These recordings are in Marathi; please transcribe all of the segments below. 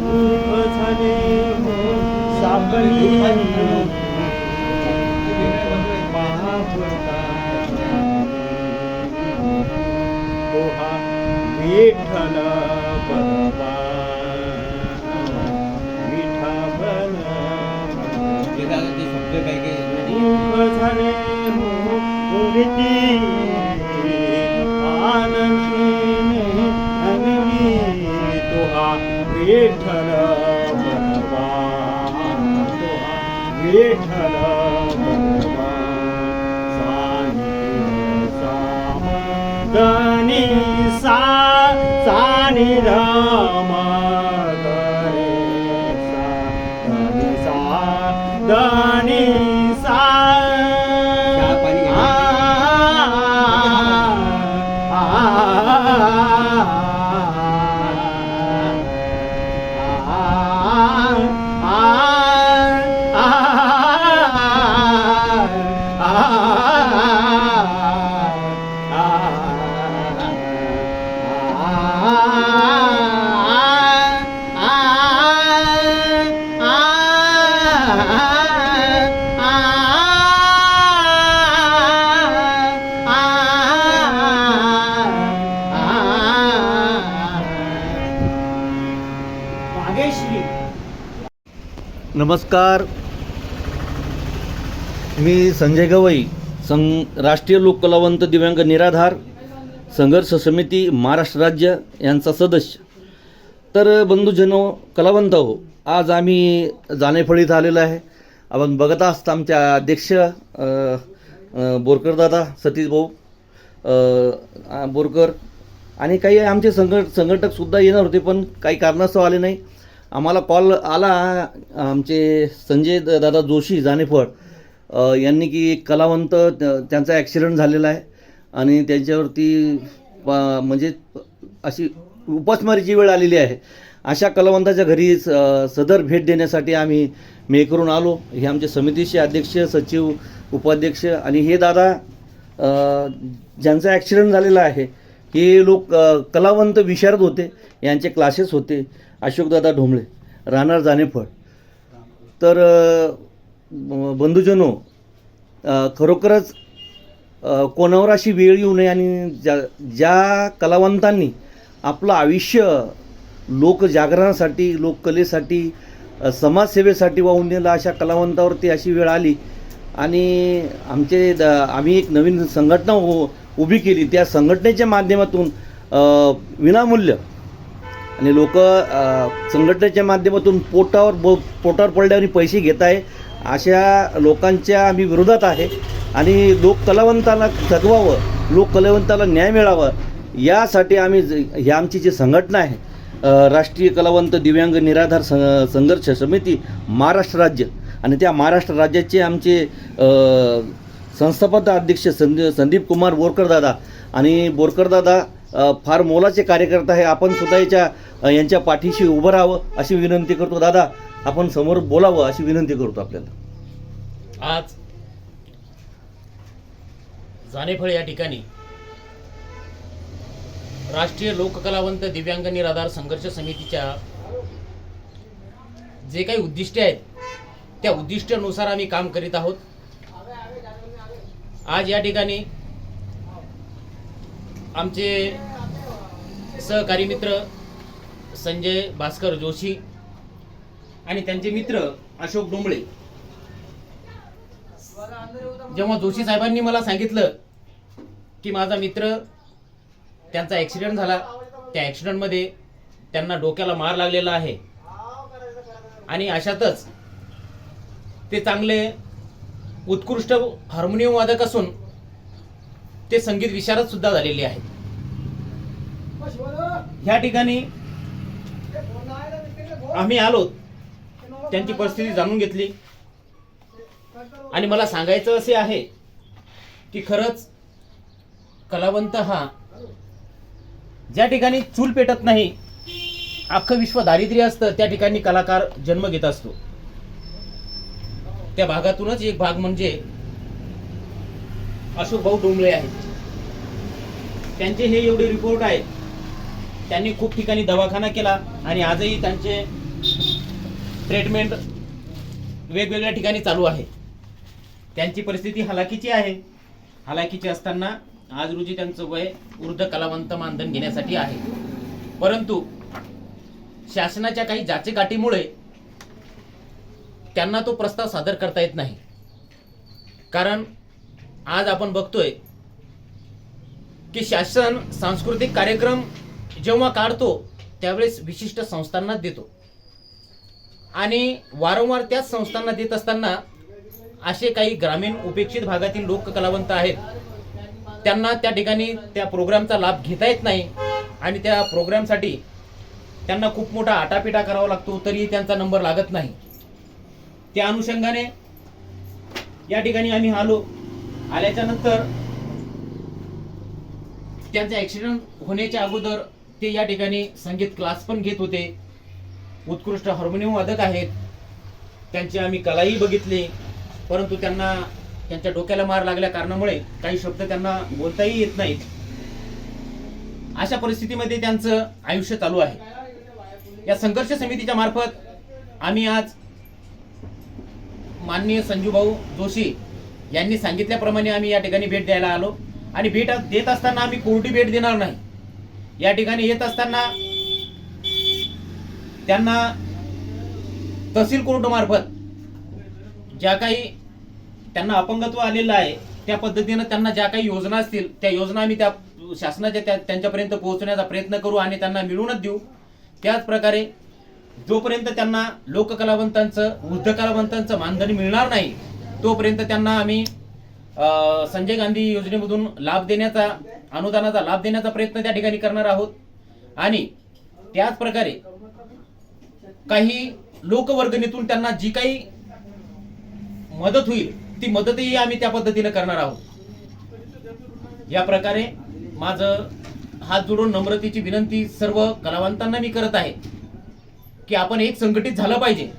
झाले हो विठ्ठल बलवा विठा बल झाले हो तुहा विठ्ठल बलवा तुहा विठ्ठल बलवा दनी सा भाग्यश्री नमस्कार. मी संजय गवई सं राष्ट्रीय लोककलावंत दिव्यांग निराधार संघर्ष समिती महाराष्ट्र राज्य यांचा सदस्य. तर बंधूजनो कलावंत हो आज आम्ही जाणेफळीत आलेलो आहे. आपण बघत असता आमच्या अध्यक्ष बोरकरदादा सतीश भाऊ बोरकर. आणि काही आमचे संघ संघटकसुद्धा येणार होते पण काही कारणास्तव आले नाही. आम्हाला कॉल आला आमचे संजय द- दादा जोशी जानेफळ यांनी की एक कलावंत त्यांचा ॲक्सिडेंट झालेला आहे आणि त्यांच्यावरती म्हणजे अशी उपासमारीची वेळ आलेली आहे. अशा कलावंताच्या घरी स सदर भेट देण्यासाठी आम्ही मे करून आलो. हे आमचे समितीचे अध्यक्ष सचिव उपाध्यक्ष आणि हे दादा ज्यांचा ॲक्सिडेंट झालेला आहे हे लोक कलावंत विशारद होते यांचे क्लासेस होते. अशोकदादा ढोंबळे राहणार जानेफळ. तर ब- बंधुजनो खरोखरच कोणावर अशी वेळ येऊ नये आणि ज्या ज्या कलावंतांनी आपलं आयुष्य लोकजागरणासाठी लोककलेसाठी समाजसेवेसाठी वाहून दिलं अशा कलावंतावरती अशी वेळ आली आणि आमचे द आम्ही एक नवीन संघटना उ उभी केली. त्या संघटनेच्या माध्यमातून विनामूल्य आणि लोक संघटनेच्या माध्यमातून पोटावर ब पोटावर पडल्यावर पैसे घेत आहे. अशा लोकांच्या आम्ही विरोधात आहे. आणि लोक कलावंताला जगवावं लोक कलावंताला न्याय मिळावा यासाठी आम्ही ज- ही आमची जी संघटना आहे राष्ट्रीय कलावंत दिव्यांग निराधार सं संघर्ष समिती महाराष्ट्र राज्य. आणि त्या महाराष्ट्र राज्याचे आमचे संस्थापक अध्यक्ष संद संदीप कुमार बोरकर दादा आणि बोरकर दादा फार मोलाचे कार्यकर्ता आहे. आपण सुद्धा याच्या यांच्या पाठीशी उभं राहावं अशी विनंती करतो. दादा आपण समोर बोलावं अशी विनंती करतो आपल्याला. आज जानेफळ या ठिकाणी राष्ट्रीय लोककलावंत दिव्यांग निराधार संघर्ष समितीच्या जे काही उद्दिष्टे आहेत त्या उद्दिष्टानुसार आम्ही काम करीत आहोत. आज या ठिकाणी आमचे सहकारी मित्र संजय भास्कर जोशी आणि त्यांचे मित्र अशोक डोंबळे. जेव्हा जोशी साहेबांनी मला सांगितलं की माझा मित्र त्यांचा ॲक्सिडेंट झाला त्या ॲक्सिडेंटमध्ये त्यांना डोक्याला मार लागलेला आहे. आणि अशातच ते चांगले उत्कृष्ट हार्मोनियम वादक असून ते संगीत विशारद सुद्धा झालेले आहेत. ह्या ठिकाणी आम्ही आलो. त्यांची परिस्थिती जाणून घेतली. आणि मला सांगायचं असे आहे की खरंच कलावंत हा ज्या ठिकाणी चूल पेटत नाही अख्खं विश्व दारिद्र्य असतं त्या ठिकाणी कलाकार जन्म घेत असतो. त्या भागातूनच एक भाग म्हणजे अशोक भाऊ डोंबळे आहेत. त्यांचे हे एवढे रिपोर्ट आहेत. त्यांनी खूप ठिकाणी दवाखाना केला आणि आजही त्यांचे ट्रीटमेंट वेगवेगळ्या ठिकाणी चालू आहे. त्यांची परिस्थिती हलाखीची आहे. हलाखीची असताना आज रोजी त्यांचं वय वृद्ध कलावंत मानधन घेण्यासाठी आहे. परंतु शासनाच्या काही जाचेकाठीमुळे त्यांना तो प्रस्ताव सादर करता येत नाही. कारण आज आपण बघतोय की शासन सांस्कृतिक कार्यक्रम जेव्हा काढतो त्यावेळेस विशिष्ट संस्थांना देतो. आणि वारंवार त्याच संस्थांना देत असताना असे काही ग्रामीण उपेक्षित भागातील लोक कलावंत आहेत. त्यांना त्या ठिकाणी त्या प्रोग्रामचा लाभ घेता येत नाही आणि त्या प्रोग्रामसाठी त्यांना खूप मोठा आटापिटा करावा लागतो तरीही त्यांचा नंबर लागत नाही. त्या अनुषंगाने या ठिकाणी आम्ही आलो. आल्याच्यानंतर त्यांचा ॲक्सिडेंट होण्याच्या अगोदर ते या ठिकाणी संगीत क्लास पण घेत होते. उत्कृष्ट हार्मोनियम वादक आहेत. त्यांची आम्ही कलाही बघितली. परंतु त्यांना त्यांच्या डोक्याला मार लागल्या कारणामुळे काही शब्द त्यांना बोलताही येत नाहीत. अशा परिस्थितीमध्ये त्यांचं आयुष्य चालू आहे. या संघर्ष समितीच्या मार्फत आम्ही आज माननीय संजूभाऊ जोशी यांनी सांगितल्याप्रमाणे आम्ही या ठिकाणी भेट द्यायला आलो. आणि भेट देत असताना आम्ही कोर्टी भेट देणार नाही. या ठिकाणी येत असताना त्यांना तहसील कोर्टमार्फत ज्या काही त्यांना अपंगत्व आलेलं आहे त्या पद्धतीनं त्यांना ज्या काही योजना असतील त्या योजना आम्ही त्या शासनाच्या त्या त्यांच्यापर्यंत पोहोचण्याचा प्रयत्न करू आणि त्यांना मिळवूनच देऊ. त्याच प्रकारे जोपर्यंत त्यांना लोककलावंतांचं वृद्ध कलावंतांचं मानधन मिळणार नाही तोपर्यंत त्यांना आम्ही संजय गांधी योजनेमधून लाभ देण्याचा अनुदानाचा लाभ देण्याचा प्रयत्न त्या ठिकाणी करणार आहोत. आणि त्याच प्रकारे काही लोकवर्गणीतून त्यांना जी काही मदत होईल ती मदतही आम्ही त्या पद्धतीने करणार आहोत. या प्रकारे माझं हात जोडून नम्रतेची विनंती सर्व कलावंतांना मी करत आहे की आपण एक संघटित झालं पाहिजे.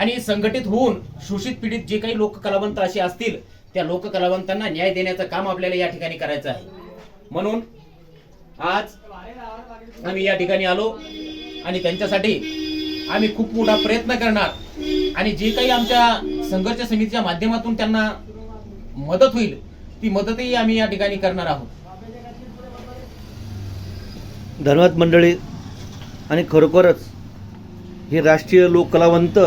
आणि संघटित होऊन शोषित पीडित जे काही लोक कलावंत असे असतील त्या लोक कलावंतांना न्याय देण्याचं काम आपल्याला या ठिकाणी करायचं आहे. म्हणून आज आम्ही या ठिकाणी आलो आणि त्यांच्यासाठी आम्ही खूप मोठा प्रयत्न करणार आणि जे काही आमच्या संघर्ष समितीच्या माध्यमातून त्यांना मदत होईल ती मदतही आम्ही या ठिकाणी करणार आहोत. धन्यवाद मंडळी. आणि खरोखरच हे राष्ट्रीय लोककलावंत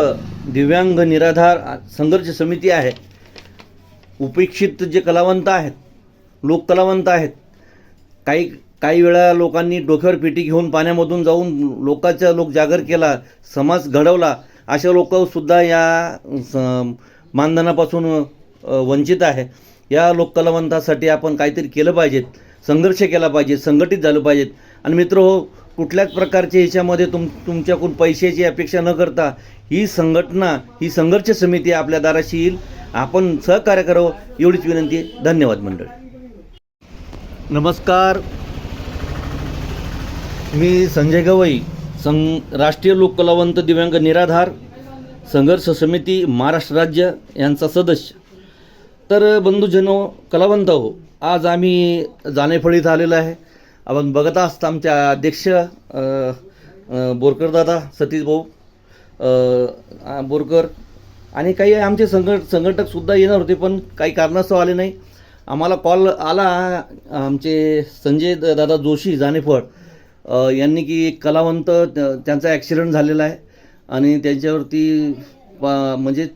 दिव्यांग निराधार संघर्ष समिती आहे. उपेक्षित जे कलावंत आहेत लोककलावंत आहेत काही काही वेळा लोकांनी डोक्यावर पेटी घेऊन पाण्यामधून जाऊन लोकांचा लोक जागर केला समाज घडवला अशा लोकसुद्धा या स- मानधनापासून वंचित आहे. या लोककलावंतासाठी आपण काहीतरी केलं पाहिजेत संघर्ष केला पाहिजे संघटित झालं पाहिजेत. आणि मित्र हो कुठल्याच प्रकारच्या ह्याच्यामध्ये तुम तुमच्याकडून पैशाची अपेक्षा न करता ही संघटना ही संघर्ष समिती आपल्या दाराशी येईल. आपण सहकार्य करावं एवढीच विनंती. आहे धन्यवाद मंडळी. नमस्कार. मी संजय गवई सं राष्ट्रीय लोककलावंत दिव्यांग निराधार संघर्ष समिती महाराष्ट्र राज्य यांचा सदस्य. तर बंधूजनो कलावंत हो आज आम्ही जानेफळीत आलेलो आहे. आपण बघत असता आमच्या अध्यक्ष बोरकरदादा बोरकर दादा सतीश भाऊ. बोरकर आणि काही आमचे संघट संघटकसुद्धा येणार होते पण काही कारणास्तव आले नाही. आम्हाला कॉल आला आमचे संजय दादा जोशी जानेफळ यांनी की एक कलावंत त्यांचा ॲक्सिडेंट झालेला आहे आणि त्यांच्यावरती म्हणजे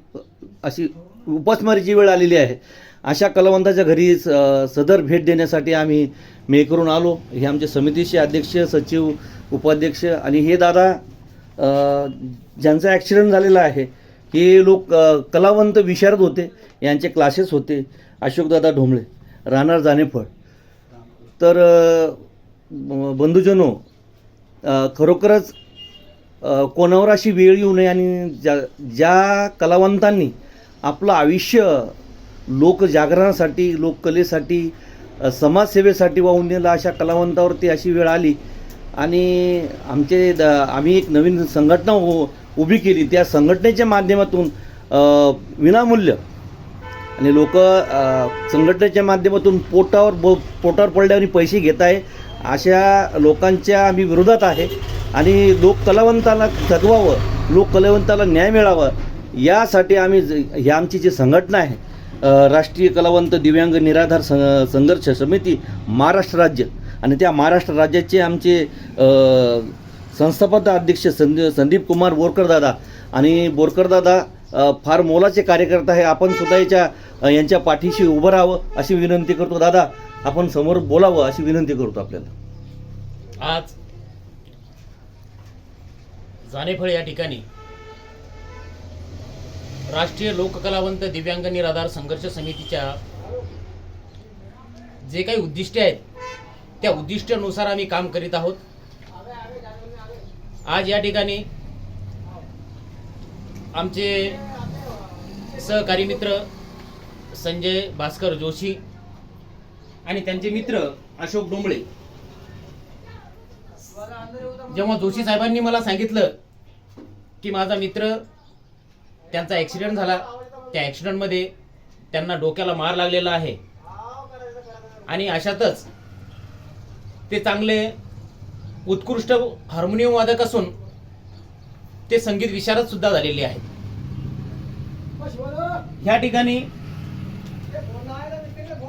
अशी उपासमारीची वेळ आलेली आहे. अशा कलावंताच्या घरी स सदर भेट देण्यासाठी आम्ही मे करून आलो. हे आमचे समितीचे अध्यक्ष सचिव उपाध्यक्ष आणि हे दादा ज्यांचा ॲक्सिडेंट झालेला आहे हे लोक कलावंत विशारद होते यांचे क्लासेस होते. अशोकदादा ढोंबळे राहणार जानेफळ. तर बंधुजनो खरोखरच कोणावर अशी वेळ येऊ नये आणि ज्या ज्या कलावंतांनी आपलं आयुष्य लोकजागरणासाठी लोककलेसाठी समाजसेवेसाठी वाहून दिलं अशा कलावंतावरती अशी वेळ आली आणि आमचे द आम्ही एक नवीन संघटना उ उभी केली. त्या संघटनेच्या माध्यमातून विनामूल्य. आणि लोक संघटनेच्या माध्यमातून पोटावर ब पोटावर पडल्यावर पैसे घेत आहे. अशा लोकांच्या आम्ही विरोधात आहे. आणि लोक कलावंताला जगवावं लोककलावंताला न्याय मिळावा यासाठी आम्ही ज- ही आमची जी संघटना आहे राष्ट्रीय कलावंत दिव्यांग निराधार सं संघर्ष समिती महाराष्ट्र राज्य. आणि त्या महाराष्ट्र राज्याचे आमचे संस्थापक अध्यक्ष संदी संदीप कुमार बोरकर दादा आणि बोरकर दादा फार मोलाचे कार्यकर्ता आहे. आपण सुद्धा याच्या यांच्या पाठीशी उभं राहावं अशी विनंती करतो. दादा आपण समोर बोलावं अशी विनंती करतो आपल्याला. आज जानेफळ या ठिकाणी राष्ट्रीय लोककलावंत दिव्यांग निराधार संघर्ष समितीच्या जे काही उद्दिष्टे आहेत त्या उद्दिष्टानुसार आम्ही काम करीत आहोत. आज या ठिकाणी आमचे सहकारी मित्र संजय भास्कर जोशी आणि त्यांचे मित्र अशोक डोंबळे. जेव्हा जोशी साहेबांनी मला सांगितलं की माझा मित्र त्यांचा ॲक्सिडेंट झाला त्या ॲक्सिडेंटमध्ये त्यांना डोक्याला मार लागलेला आहे. आणि अशातच ते चांगले उत्कृष्ट हार्मोनियम वादक असून ते संगीत विशारद सुद्धा झालेले आहेत. ह्या ठिकाणी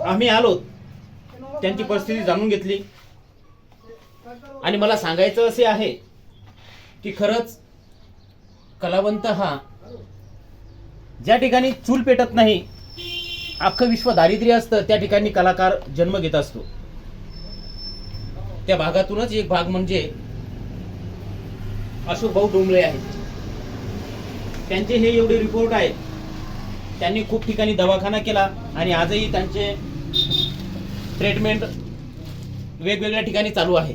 आम्ही आलो. त्यांची परिस्थिती जाणून घेतली. आणि मला सांगायचं असे आहे की खरंच कलावंत हा ज्या ठिकाणी चूल पेटत नाही अख्खं विश्व दारिद्र्य असतं त्या ठिकाणी कलाकार जन्म घेत असतो. त्या भागातूनच एक भाग म्हणजे अशोक भाऊ डोंबळे आहेत. त्यांचे हे एवढे रिपोर्ट आहेत. त्यांनी खूप ठिकाणी दवाखाना केला आणि आजही त्यांचे ट्रीटमेंट वेगवेगळ्या ठिकाणी चालू आहे.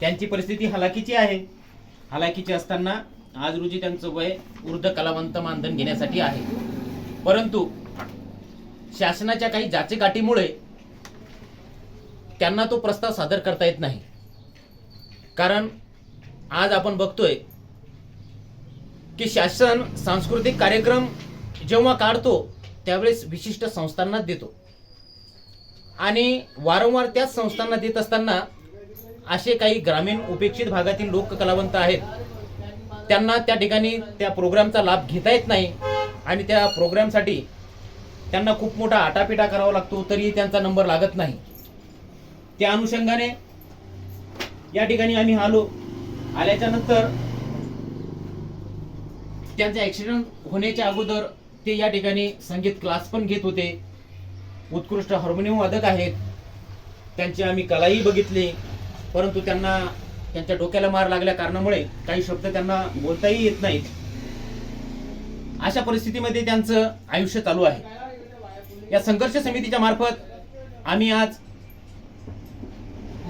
त्यांची परिस्थिती हलाखीची आहे. हलाखीची असताना आज रोजी त्यांचं वय वृद्ध कलावंत मानधन घेण्यासाठी आहे. परंतु शासनाच्या काही जाचेकाठीमुळे त्यांना तो प्रस्ताव सादर करता येत नाही. कारण आज आपण बघतोय की शासन सांस्कृतिक कार्यक्रम जेव्हा काढतो त्यावेळेस विशिष्ट संस्थांना देतो. आणि वारंवार त्याच संस्थांना देत असताना असे काही ग्रामीण उपेक्षित भागातील लोक कलावंत आहेत. त्यांना त्या ठिकाणी त्या प्रोग्रामचा लाभ घेता येत नाही आणि त्या प्रोग्रामसाठी त्यांना खूप मोठा आटापिटा करावा लागतो तरीही त्यांचा नंबर लागत नाही. त्या अनुषंगाने या ठिकाणी आम्ही आलो. आल्याच्यानंतर त्यांचा ऍक्सिडेंट होण्याच्या अगोदर ते या ठिकाणी संगीत क्लास पण घेत होते. उत्कृष्ट हार्मोनियम वादक आहेत. त्यांची आम्ही कलाही बघितली. परंतु त्यांना त्यांच्या डोक्याला मार लागल्या कारणामुळे काही शब्द त्यांना बोलताही येत नाहीत. अशा परिस्थितीमध्ये त्यांचं आयुष्य चालू आहे. या संघर्ष समितीच्या मार्फत आम्ही आज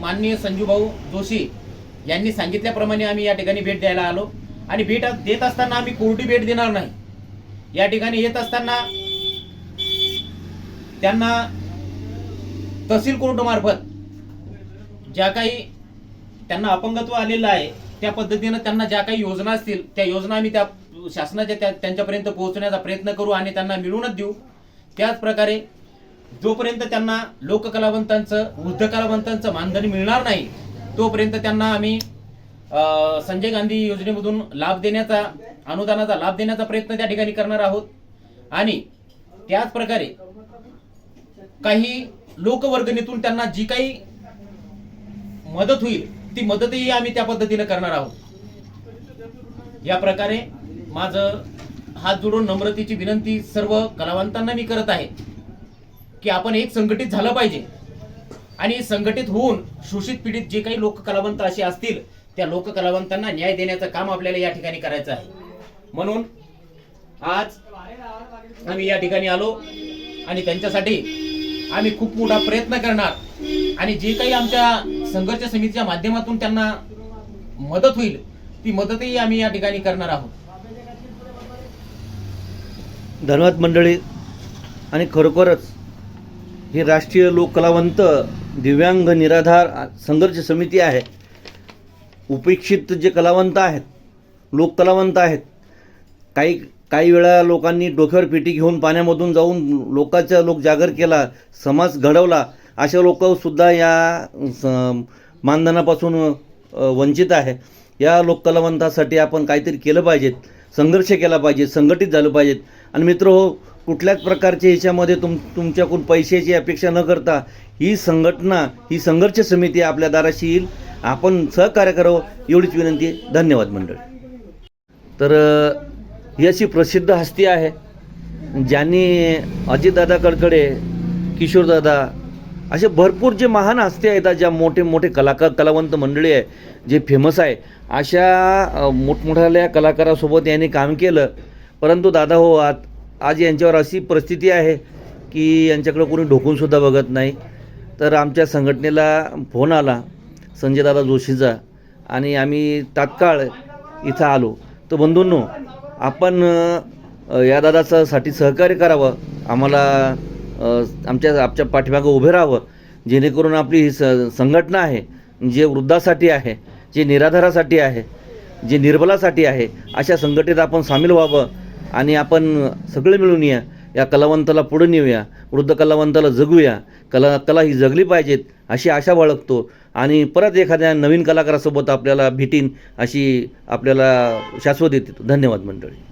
माननीय संजूभाऊ जोशी यांनी सांगितल्याप्रमाणे आम्ही या ठिकाणी भेट द्यायला आलो. आणि भेट देत असताना आम्ही कोर्टी भेट देणार नाही. या ठिकाणी येत असताना त्यांना तहसील कोर्टमार्फत ज्या काही त्यांना अपंगत्व आलेलं आहे त्या पद्धतीनं त्यांना ज्या काही योजना असतील त्या योजना आम्ही त्या शासनाच्या त्या त्यांच्यापर्यंत पोहोचण्याचा प्रयत्न करू आणि त्यांना मिळवूनच देऊ. त्याच प्रकारे जोपर्यंत त्यांना लोककलावंतांचं वृद्ध कलावंतांचं मानधन मिळणार नाही तोपर्यंत त्यांना आम्ही संजय गांधी योजनेमधून लाभ देण्याचा अनुदानाचा लाभ देण्याचा प्रयत्न त्या ठिकाणी करणार आहोत. आणि त्याच प्रकारे काही लोकवर्गणीतून त्यांना जी काही मदत होईल ती मदतही आम्ही त्या पद्धतीने करणार आहोत. या प्रकारे माझं हात जोडून नम्रतेची विनंती सर्व कलावंतांना मी करत आहे. की आपण एक संघटित झालं पाहिजे. आणि संघटित होऊन शोषित पीडित जे काही लोक कलावंत असे असतील त्या लोक कलावंतांना न्याय देण्याचं काम आपल्याला या ठिकाणी करायचं आहे. म्हणून आज आम्ही या ठिकाणी आलो आणि त्यांच्यासाठी आम्ही खूप मोठा प्रयत्न करणार. आणि जे काही आमच्या संघर्ष समितीच्या माध्यमातून त्यांना मदत होईल ती मदतही आम्ही या ठिकाणी करणार आहोत. धन्यवाद मंडळी. आणि खरोखरच ही राष्ट्रीय लोककलावंत दिव्यांग निराधार संघर्ष समिती आहे. उपेक्षित जे कलावंत आहेत लोककलावंत आहेत काही काही वेळा लोकांनी डोक्यावर पेटी घेऊन पाण्यामधून जाऊन लोकांचा लोक जागर केला समाज घडवला अशा लोकसुद्धा या स- मानधनापासून वंचित आहे. या लोककलावंतासाठी आपण काहीतरी केलं पाहिजेत संघर्ष केला पाहिजे संघटित झालं पाहिजेत. आणि मित्र हो कुठल्याच प्रकारच्या ह्याच्यामध्ये तुम तुमच्याकडून पैशाची अपेक्षा न करता ही संघटना ही संघर्ष समिती आपल्या दाराशी येईल. आपण सहकार्य करावं एवढीच विनंती. आहे धन्यवाद मंडळी. तर ही अशी प्रसिद्ध हस्ती आहे ज्यांनी अजितदादा कडकडे किशोरदादा असे भरपूर जे महान हस्ती आहेत ज्या मोठे मोठे कलाकार कलावंत मंडळी आहे जे फेमस आहे अशा मोठमोठ्या कलाकारासोबत यांनी काम केलं. परंतु दादा हो आज आज यांच्यावर अशी परिस्थिती आहे की यांच्याकडं कोणी ढोकूनसुद्धा बघत नाही. तर आमच्या संघटनेला फोन आला संजयदादा जोशीचा आणि आम्ही तात्काळ इथं आलो. तर बंधूंनो आपण या दादाचं साठी सहकार्य करावं आम्हाला आमच्या आमच्या पाठीमागं उभे राहावं जेणेकरून आपली ही स संघटना आहे जे वृद्धासाठी आहे जे निराधारासाठी आहे जे निर्बलासाठी आहे अशा संघटनेत आपण सामील व्हावं आणि आपण सगळे मिळून या. या कलावंताला पुढे नेऊया. वृद्ध कलावंताला जगूया. कला कला ही जगली पाहिजेत अशी आशा बाळगतो. आणि परत एखाद्या नवीन कलाकारासोबत आपल्याला भेटीन अशी आपल्याला शाश्वत येते. धन्यवाद मंडळी.